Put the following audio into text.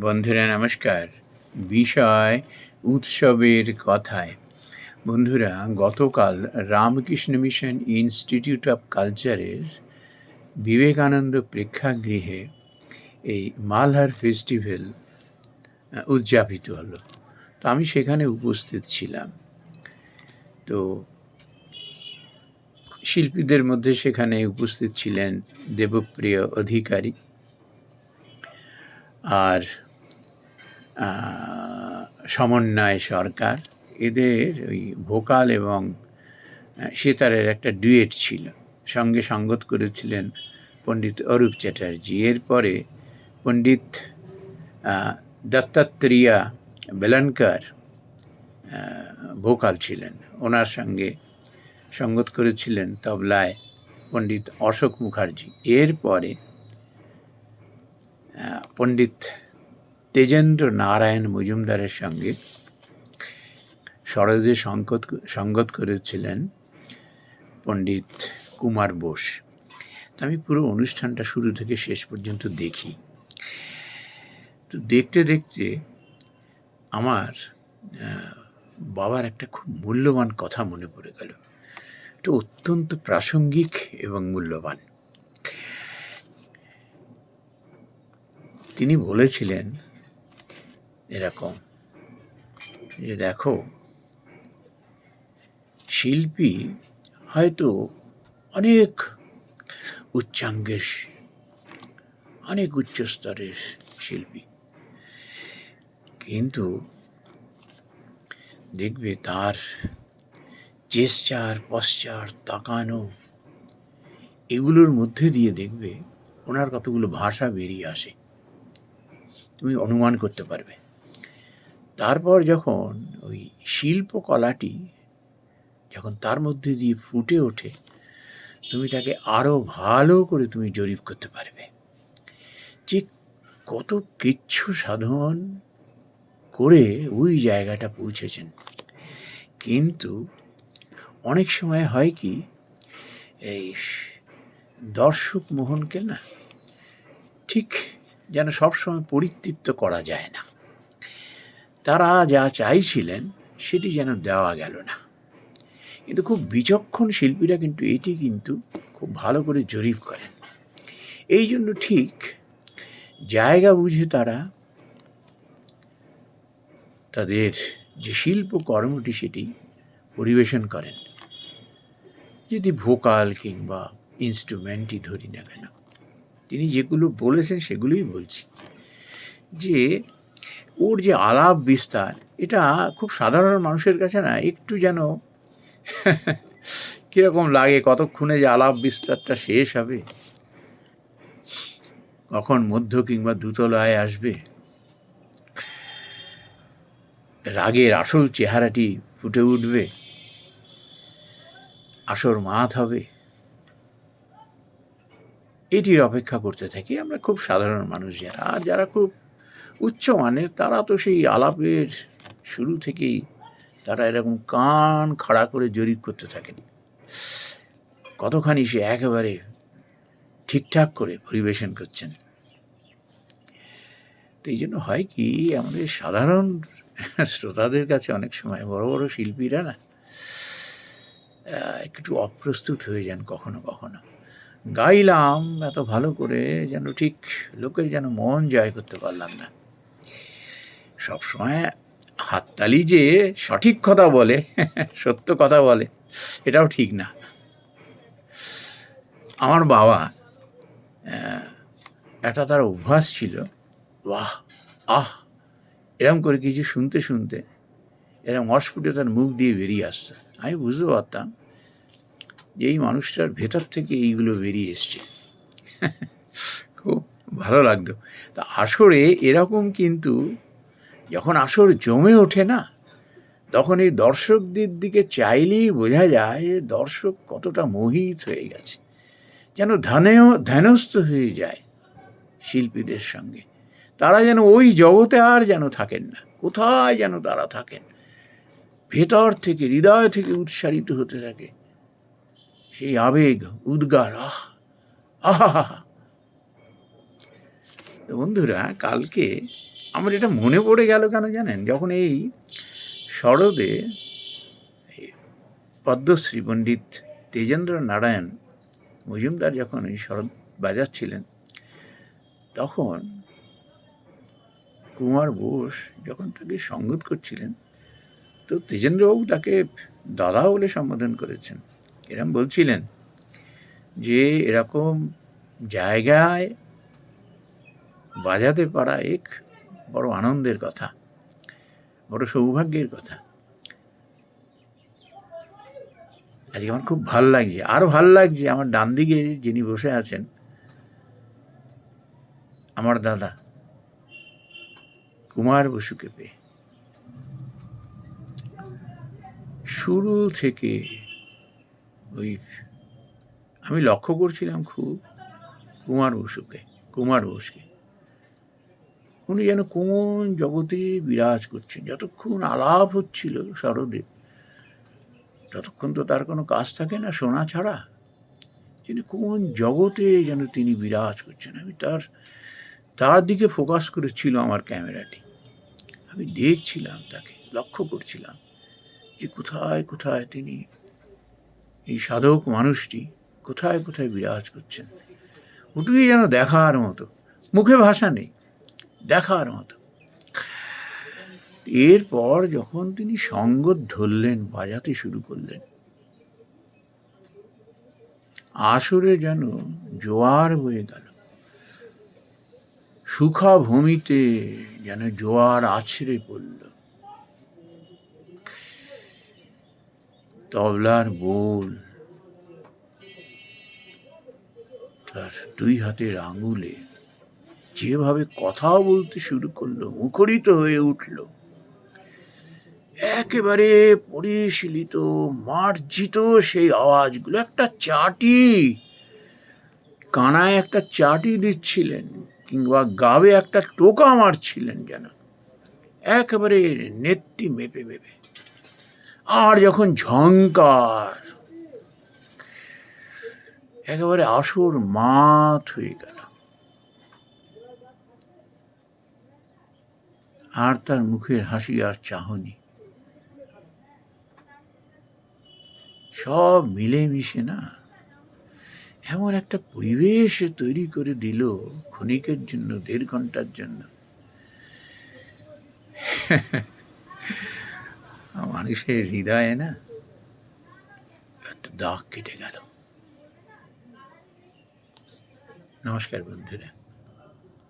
বন্ধুরা, নমস্কার। বিষয় উৎসবের কথায়। বন্ধুরা, গতকাল রামকৃষ্ণ মিশন ইনস্টিটিউট অফ কালচারের বিবেকানন্দ প্রেক্ষাগৃহে এই মালহার ফেস্টিভ্যাল উদযাপিত হলো। তো আমি সেখানে উপস্থিত ছিলাম। তো শিল্পীদের মধ্যে সেখানে উপস্থিত ছিলেন দেবপ্রিয় অধিকারী আর সমন্বয় সরকার, এদের ওই ভোকাল এবং সেতারের একটা ডুয়েট ছিল। সঙ্গে সঙ্গত করেছিলেন পণ্ডিত অরূপ চ্যাটার্জি। এরপরে পণ্ডিত দত্তাত্রেয়া বেলনকর ভোকাল ছিলেন। ওনার সঙ্গে সঙ্গত করেছিলেন তবলায় পণ্ডিত অশোক মুখার্জি। এরপরে পণ্ডিত তেজেন্দ্র নারায়ণ মজুমদারের সঙ্গে সরদে সঙ্গত সঙ্গত করেছিলেন পণ্ডিত কুমার বোস। তো আমি পুরো অনুষ্ঠানটা শুরু থেকে শেষ পর্যন্ত দেখি। তো দেখতে দেখতে আমার বাবার একটা খুব মূল্যবান কথা মনে পড়ে গেল। এটা অত্যন্ত প্রাসঙ্গিক এবং মূল্যবান। তিনি বলেছিলেন এরকম যে দেখো, শিল্পী হয়তো অনেক উচ্চাঙ্গের, অনেক উচ্চ স্তরের শিল্পী। কিন্তু দেখবে তার জেস্চার পশ্চার, তাকানো, এগুলোর মধ্যে দিয়ে দেখবে ওনার কতগুলো ভাষা বেরিয়ে আসে। তুমি অনুমান করতে পারবে। তারপর যখন ওই শিল্পকলাটি যখন তার মধ্যে দিয়ে ফুটে ওঠে, তুমি তাকে আরও ভালো করে তুমি জরিপ করতে পারবে। যে কত কিচ্ছু সাধন করে ওই জায়গাটা পৌঁছেছেন। কিন্তু অনেক সময় হয় কি, এই দর্শক মোহনকে না ঠিক যেন সবসময় পরিতৃপ্ত করা যায় না। তারা যা চাইছিলেন, সেটি যেন দেওয়া গেল না। কিন্তু খুব বিচক্ষণ শিল্পীরা কিন্তু এটি কিন্তু খুব ভালো করে জরিপ করেন। এই জন্য ঠিক জায়গা বুঝে তারা তাদের যে শিল্প কর্মটি, সেটি পরিবেশন করেন। যদি ভোকাল কিংবা ইনস্ট্রুমেন্টই ধরি না কেন। তিনি যেগুলো বলেছেন সেগুলোই বলছি। যে ওর যে আলাপ বিস্তার, এটা খুব সাধারণ মানুষের কাছে না, একটু যেন কীরকম লাগে, কতক্ষণে যে আলাপ বিস্তারটা শেষ হবে? কখন মধ্য কিংবা দুতলায় আসবে? রাগের আসল চেহারাটি ফুটে উঠবে। আসর মাত হবে। এটির অপেক্ষা করতে থাকি আমরা খুব সাধারণ মানুষ যারা আর যারা খুব উচ্চমানের তারা তো সেই আলাপের শুরু থেকেই তারা এরকম কান খাড়া করে জরিপ করতে থাকেন। কতখানি সে একেবারে ঠিকঠাক করে পরিবেশন করছেন। তো এই জন্য হয় কি, আমাদের সাধারণ শ্রোতাদের কাছে অনেক সময় বড় বড় শিল্পীরা না একটু অপ্রস্তুত হয়ে যান কখনো কখনো। গাইলাম এত ভালো করে যেন ঠিক লোকের যেন মন জয় করতে পারলাম না। সবসময় হাততালি যে সঠিক কথা বলে, সত্য কথা বলে, এটাও ঠিক না। আমার বাবা একটা তার অভ্যাস ছিল, বাহ, আহ! এরম করে কিছু শুনতে শুনতে, এরম অস্ফুটে তার মুখ দিয়ে বেরিয়ে আসছে। আমি বুঝতে পারতাম যে এই মানুষটার ভেতর থেকে এইগুলো বেরিয়ে এসছে। খুব ভালো লাগতো। তা আসরে এরকম কিন্তু যখন আসর জমে ওঠে না, তখন এই দর্শকদের দিকে চাইলেই বোঝা যায় যে দর্শক কতটা মোহিত হয়ে গেছে। যেন ধ্যানেও, ধ্যানস্থ হয়ে যায় শিল্পীদের সঙ্গে। তারা যেন ওই জগতে আর যেন থাকেন না, কোথায় যেন তারা থাকেন। ভেতর থেকে, হৃদয় থেকে উৎসারিত হতে থাকে। সেই আবেগ, উদ্গার, আহ আহা বন্ধুরা, কালকে আমার এটা মনে পড়ে গেল কেন জানেন? যখন এই শরদে পদ্মশ্রী পণ্ডিত তেজেন্দ্র নারায়ণ মজুমদার যখন এই শরদ বাজাচ্ছিলেন, তখন কুমার বোস যখন তাকে সঙ্গত করছিলেন, তো তেজেন্দ্রবাবু তাকে দাদা বলে সম্বোধন করেছেন। এরম বলছিলেন যে এরকম জায়গায়, বাজাতে পারা এক বড় আনন্দের কথা, বড় সৌভাগ্যের কথা। আজকে আমার খুব ভালো লাগছে আরও ভালো লাগছে আমার ডান দিকে যিনি বসে আছেন, আমার দাদা কুমার বসুকে পেয়ে। শুরু থেকে ওই, আমি লক্ষ্য করছিলাম খুব কুমার বসুকে কুমার বসুকে। উনি যেন কোন জগতে বিরাজ করছেন, যতক্ষণ আলাপ হচ্ছিল শরদে, ততক্ষণ তো তার কোনো কাজ থাকে না শোনা ছাড়া। তিনি কোন জগতে যেন তিনি বিরাজ করছেন, আমি তার তার দিকে ফোকাস করেছিল আমার ক্যামেরাটি। আমি দেখছিলাম তাকে, লক্ষ্য করছিলাম যে কোথায় কোথায় তিনি এই সাধক মানুষটি কোথায় কোথায় বিরাজ করছেন? ওটুকুই যেন দেখার মতো। মুখে ভাষা নেই, দেখার মতো। এরপর যখন তিনি সঙ্গত ধরলেন, বাজাতে শুরু করলেন। আসরে যেন জোয়ার বয়ে গেল। সুখা ভূমিতে যেন জোয়ার আছড়ে পড়ল। তবলার বোল। তার দুই হাতের আঙুলে যেভাবে কথাও বলতে শুরু করল, মুখরিত হয়ে উঠল। একেবারে পরিশীলিত, মার্জিত সেই আওয়াজগুলো, একটা চাটি। কানায় একটা চাটি দিচ্ছিলেন কিংবা গাবে একটা টোকা মারছিলেন যেন। একেবারে নেত্তি মেপে মেপে। আর যখন ঝঙ্কার একেবারে আসর মাত হয়ে গেল। আর তার মুখের হাসি আর চাহনি। সব মিলেমিশে না, এমন একটা পরিবেশ তৈরি করে দিল ক্ষণিকের জন্য, দেড় ঘণ্টার জন্য। মানুষের হৃদয়ে না একটা দাগ কেটে গেল। নমস্কার বন্ধুরা।